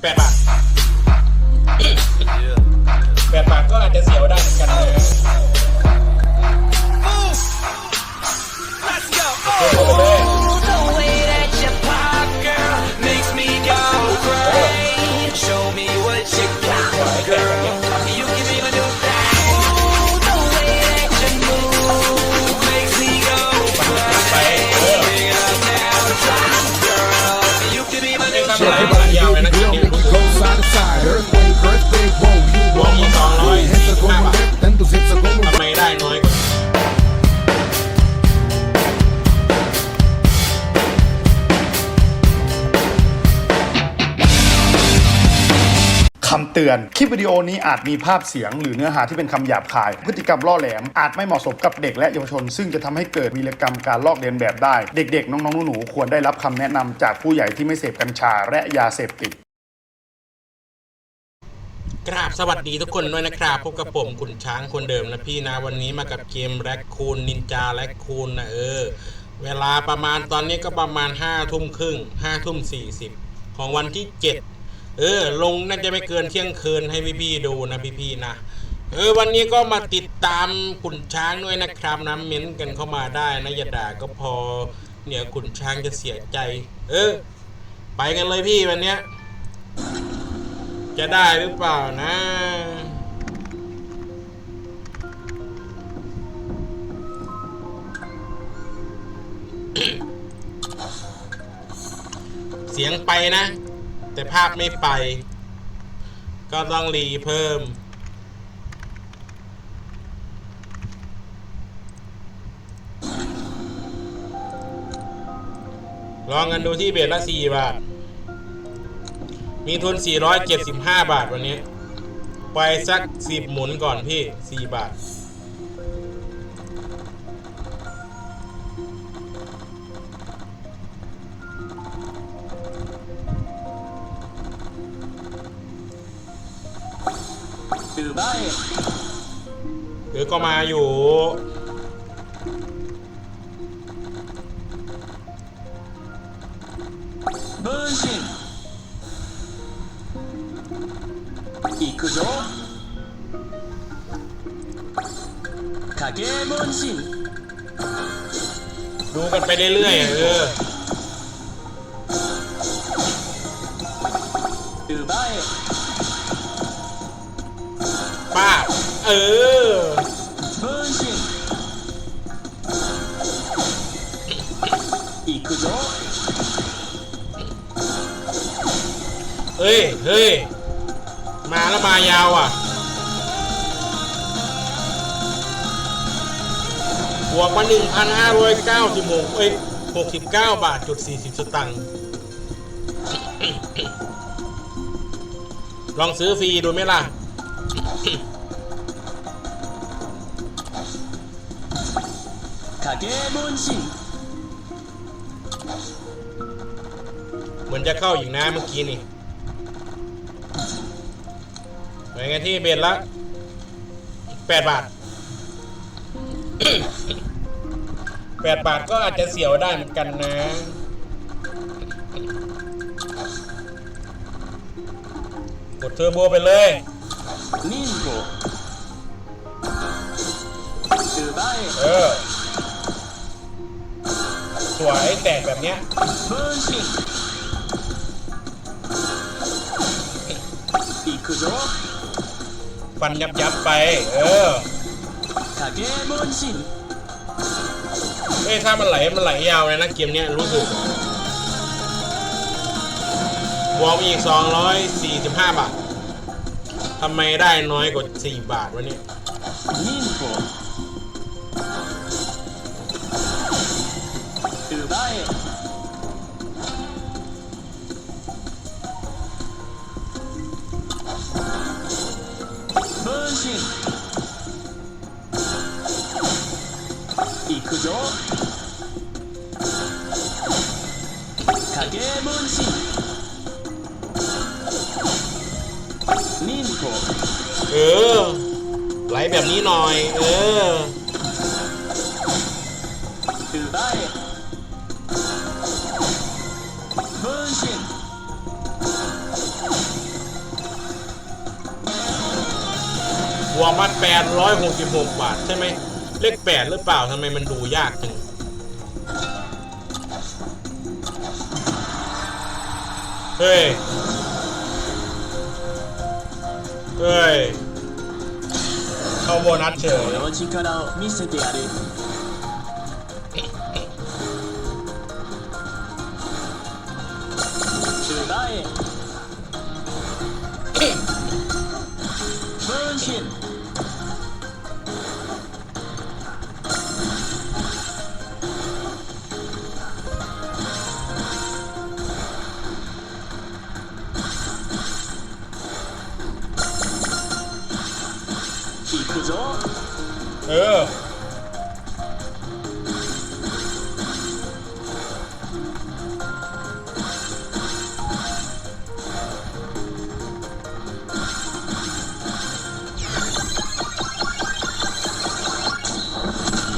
แปดบาทแปดบาทก็อาจจะเสียวได้เหมือนกันนะ คำเตือน คลิปวิดีโอนี้อาจมีภาพเสียง หรือเนื้อหาที่เป็นคำหยาบคาย พฤติกรรมล่อแหลม อาจไม่เหมาะสมกับเด็กและเยาวชน ซึ่งจะทำให้เกิดวีรกรรมการลอกเลียนแบบได้ เด็กๆ น้องๆหนูๆควรได้รับคำแนะนำจากผู้ใหญ่ที่ไม่เสพกัญชาและยาเสพติด กราบสวัสดีทุกคนด้วยนะครับพบกับผมขุนช้างคนเดิมนะพี่นะวันนี้มากับเกมแร็คคูนนินจาแร็คคูนนะเออ เวลาประมาณตอนนี้ก็ประมาณห้าทุ่มครึ่งห้าทุ่มสี่สิบของวันที่เจ็ด เออ ลงน่าจะไม่เกินเที่ยงคืนให้พี่ๆดูนะพี่ๆนะ เออ วันนี้ก็มาติดตามขุนช้างด้วยนะครับนะเม้นกันเข้ามาได้นะอย่าด่าก็พอ เนี่ยขุนช้างจะเสียใจ เออ ไปกันเลยพี่วันเนี้ย จะได้หรือเปล่านะเสียงไปนะ แต่ภาพไม่ไป ก็ต้องรีเพิ่ม ลองกันดูที่เบสละ4บาท มีทุน 475 บาทวันนี้ ไปสัก10หมุนก่อนพี่ 4 บาท หรือก็มาอยู่ 分身行くぞ影分身 ดูกันไปเรื่อยๆเออ 奪え ป้าเออ เฮ้ย เฮ้ย มาแล้วมายาวอะบวกมา1,596เอ้ย69 บาทจุด40 สตังค์ ลองซื้อฟรีดูไหมล่ะ ขาเกมอนชิเหมือนจะเข้าอยู่น้าเมื่อกี้นี่เหมืนกัที่เบ็ดละแปดบาทแปดบาทก็อาจจะเสียวได้เหมือนกันนะกดเทอร์โบไปเลย มินโกสือใบเออ สวยแตกแบบเนี้ยเบิร์นชิงอีกคือโดฟันยับยับไป เออทาเกเบิร์นชิงเฮ้ยถ้ามันไหล มันไหลยาวเลยนะเกมเนี้ยรู้สึกวอลอีก 245 บาท ทำไมได้น้อยกว่า 4 บาทวะเนี่ย 忍法奪え分身行くぞ影分身 เออ ไหลแบบนี้หน่อย เออ หัวมันแปดร้อยหกสิบหกบาทใช่ไหม เลขแปดหรือเปล่าทำไมมันดูยากจังเฮ้ย เฮ้ย เข้าโบนัสเฉย 俺の力を見せてやる奪え分身 เออ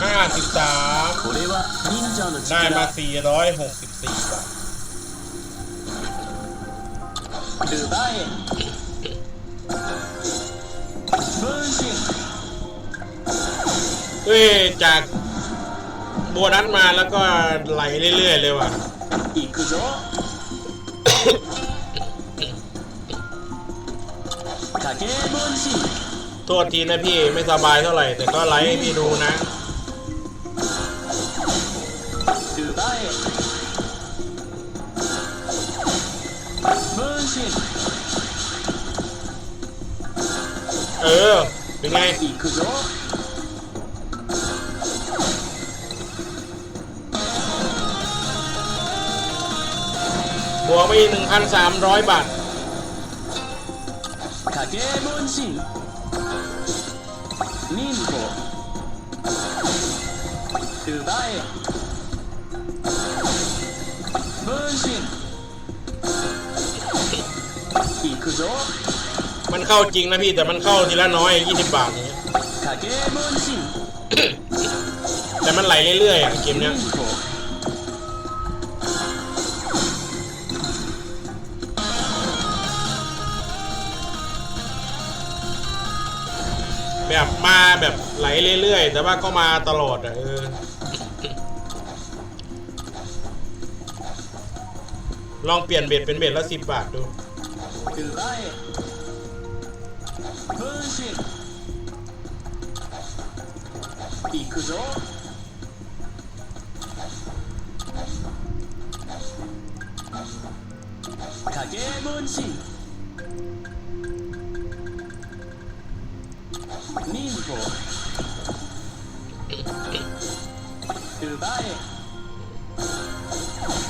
ห้าสิบสาม これは忍者の ได้มา 力 สี่ร้อยหกสิบสี่บาท 奪え分 เอ้ยจากบัวนั้นมาแล้วก็ไหลเรื่อยๆเลยว่ะ อีกคืเหรอโทษทีนะพี่ไม่สบายเท่าไหร่ แต่ก็ไลฟ์ให้พี่ดูนะเออ เป็นไงอีกคือจ๊อ บวกไปอีกหนึ่งพันสามร้อยบาท 影分身忍法奪え分身行くぞ มันเข้าจริงนะพี่ แต่มันเข้าทีละน้อยยี่สิบบาทอย่างเงี้ย 影分身 แต่มันไหลเรื่อยๆอ่ะเกมเนี้ย แบบมาแบบไหลเรื่อยๆ แต่ว่าก็มาตลอดอ่ะเออ ลองเปลี่ยนเบ็ดเป็นเบ็ดละสิบบาทดู 奪え分身行くぞ影分身 忍法奪え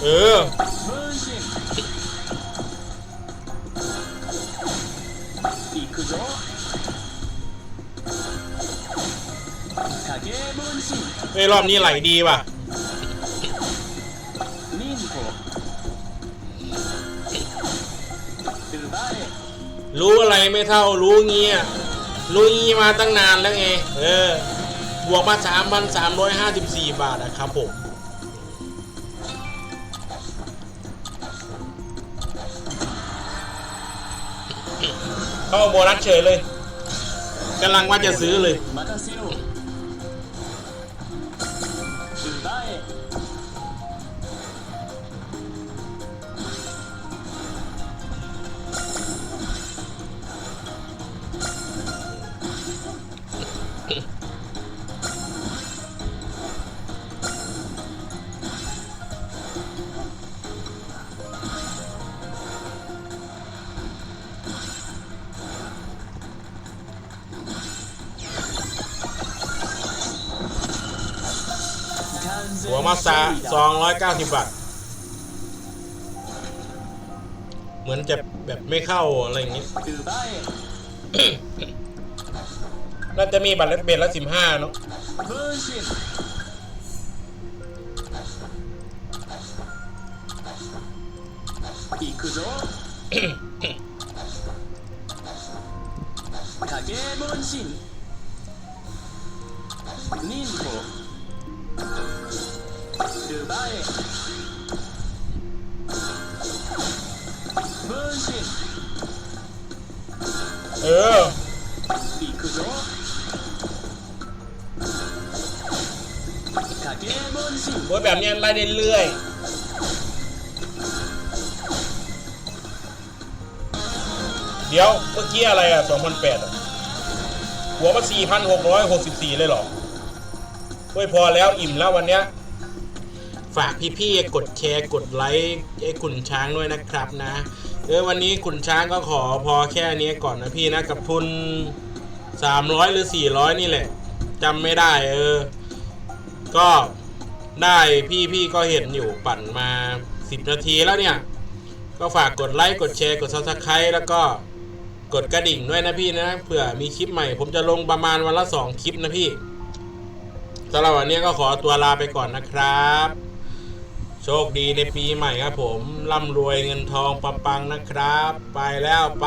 เออ 分身行くぞ影分身 เฮ้ยรอบนี้ไหลดีว่ะ 忍法奪え รู้อะไรไม่เท่ารู้เงี้ย ลุยมาตั้งนานแล้วไง เออ บวกมา 3,354 บาทนะครับผม เข้าโบนัสเฉยเลยกำลังว่าจะซื้อเลย完全 หัวมาซา 勝利だ290 บาท เหมือนจะแบบไม่เข้าอะไรอย่างงี้ 奪え น่าจะมีบัตรเลสเบนละ15เนาะ 分身行くぞ影分身忍法 두바이 분신 เออ 이크조 가게 분신 โอ้ยแบบนี้ไล่เรื่อย เดี๋ยวเมื่อกี้อะไรอะ2008อะ หัวมา4,664 เลยเหรอเฮ้ยพอแล้วอิ่มแล้ววันเนี้ย ฝากพี่ๆกดแชร์กดไลค์ไอ้ขุนช้างด้วยนะครับนะเออวันนี้ขุนช้างก็ขอพอแค่นี้ก่อนนะพี่นะกับทุน 300 หรือ 400 นี่แหละจำไม่ได้เออ ก็ได้พี่ๆก็เห็นอยู่ปั่นมา 10 นาทีแล้วเนี่ย ก็ฝากกดไลค์กดแชร์กด subscribe แล้วก็กดกระดิ่งด้วยนะพี่นะเผื่อมีคลิปใหม่ ผมจะลงประมาณวันละ 2 คลิปนะพี่สำหรับวันนี้ก็ขอตัวลาไปก่อนนะครับ โชคดีในปีใหม่ครับผม ร่ำรวยเงินทองปังๆนะครับ ไปแล้วไป